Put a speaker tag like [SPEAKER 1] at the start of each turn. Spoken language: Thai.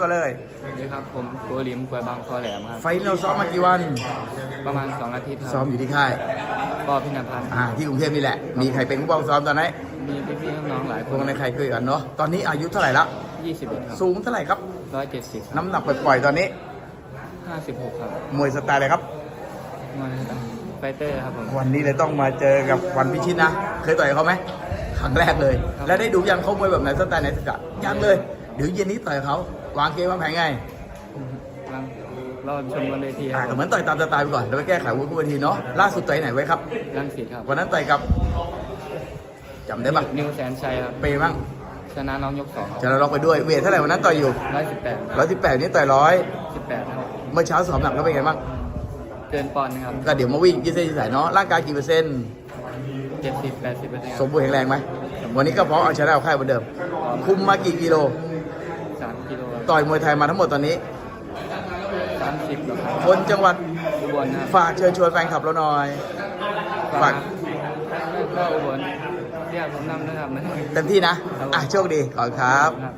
[SPEAKER 1] ก็เลย
[SPEAKER 2] สวัสดีครับผมโกลิมกวยบางคอแหลมครับ
[SPEAKER 1] ไฟท์เราซ้อมมากี่วัน
[SPEAKER 2] ประมาณ 2 อาทิตย์ค
[SPEAKER 1] ซ้อ
[SPEAKER 2] รั
[SPEAKER 1] ม
[SPEAKER 2] บ
[SPEAKER 1] อยู่ที่ค่าย
[SPEAKER 2] ก็พินาพันธ์
[SPEAKER 1] อ่า ที่กรุงเทพนี่แหละ มีใครเป็นผู้บังซ้อมตอนไหน
[SPEAKER 2] มีพี่ๆน้องๆหลาย
[SPEAKER 1] พ
[SPEAKER 2] คว
[SPEAKER 1] ก
[SPEAKER 2] น
[SPEAKER 1] ในใครคุยกันเนาะ ตอนนี้อายุเท่าไหร่ละ
[SPEAKER 2] 21 ครับ
[SPEAKER 1] สูงเท่าไหร่ครับ
[SPEAKER 2] 170 ครับ
[SPEAKER 1] น้ำหนักปล่อยๆตอนนี้
[SPEAKER 2] 56 ครับ
[SPEAKER 1] มวยสไตล์อะไรครับ
[SPEAKER 2] มาไฟเตอร์ครับผม
[SPEAKER 1] วันนี้เลยต้องมาเจอกับวันพิชิตนะ เคยต่อยกับเขาไหม ครั้งแรกเลย
[SPEAKER 2] ครับ
[SPEAKER 1] แล้วได้ดูยังเขามวยแบบไหนสไตล์ไหนสกัดยังเลย เดี๋ยวเย็นนี้ต่อยกับเขาวางเกมวางแผนไง
[SPEAKER 2] กำลังรอชมบนเวทีค
[SPEAKER 1] อ่า
[SPEAKER 2] รับ
[SPEAKER 1] ก็เหมือนต่อยตามสไตล์ไปก่อนแล้วไปแก้ไขวุ้นกุบทีเนาะล่าสุดต่อยไหนไว้ครับ
[SPEAKER 2] รังสิตครับ
[SPEAKER 1] วันนั้นต่อยกับจำได้ปะ
[SPEAKER 2] นิวแสนชัยครับ
[SPEAKER 1] เปย์มั่ง
[SPEAKER 2] ชนะน้องยก2
[SPEAKER 1] ชนะล็อกไปด้วยเวทเท่าไหร่วันนั้นต่อยอยู่
[SPEAKER 2] 118
[SPEAKER 1] ร้อยสิบแปดนี่ต่อยร้อย
[SPEAKER 2] 18ครับ
[SPEAKER 1] เมื่อเช้าสอบหนักแล้วเป็นไงบ้าง
[SPEAKER 2] เกินปอนด์นะครับ
[SPEAKER 1] ก็เดี๋ยวมาวิ่งยืดเส้นยืดสายเนาะร่างกายกี่เปอร์เซ็นต์
[SPEAKER 2] 70 80เปอร์เซ็นต์
[SPEAKER 1] สมบูรณ์แข็งแรงไหมวันนี้ก็พร้อมเอาชนะเอาค่ายเหมือนเดิม คุมมากี่กิโล
[SPEAKER 2] 3 กิโล
[SPEAKER 1] ต่อยมวยไทยมาทั้งหมดตอนนี้
[SPEAKER 2] 30แล้วครับ
[SPEAKER 1] คนจังหวัด
[SPEAKER 2] อุบลครับ
[SPEAKER 1] ฝากเชิญชวนแฟนคลับเราหน่อย ฝาก
[SPEAKER 2] ก็อุบลเรียกผมนำนะครับ
[SPEAKER 1] เต็มที่นะ อะโชคดีขอบคุณครับ
[SPEAKER 2] ครับ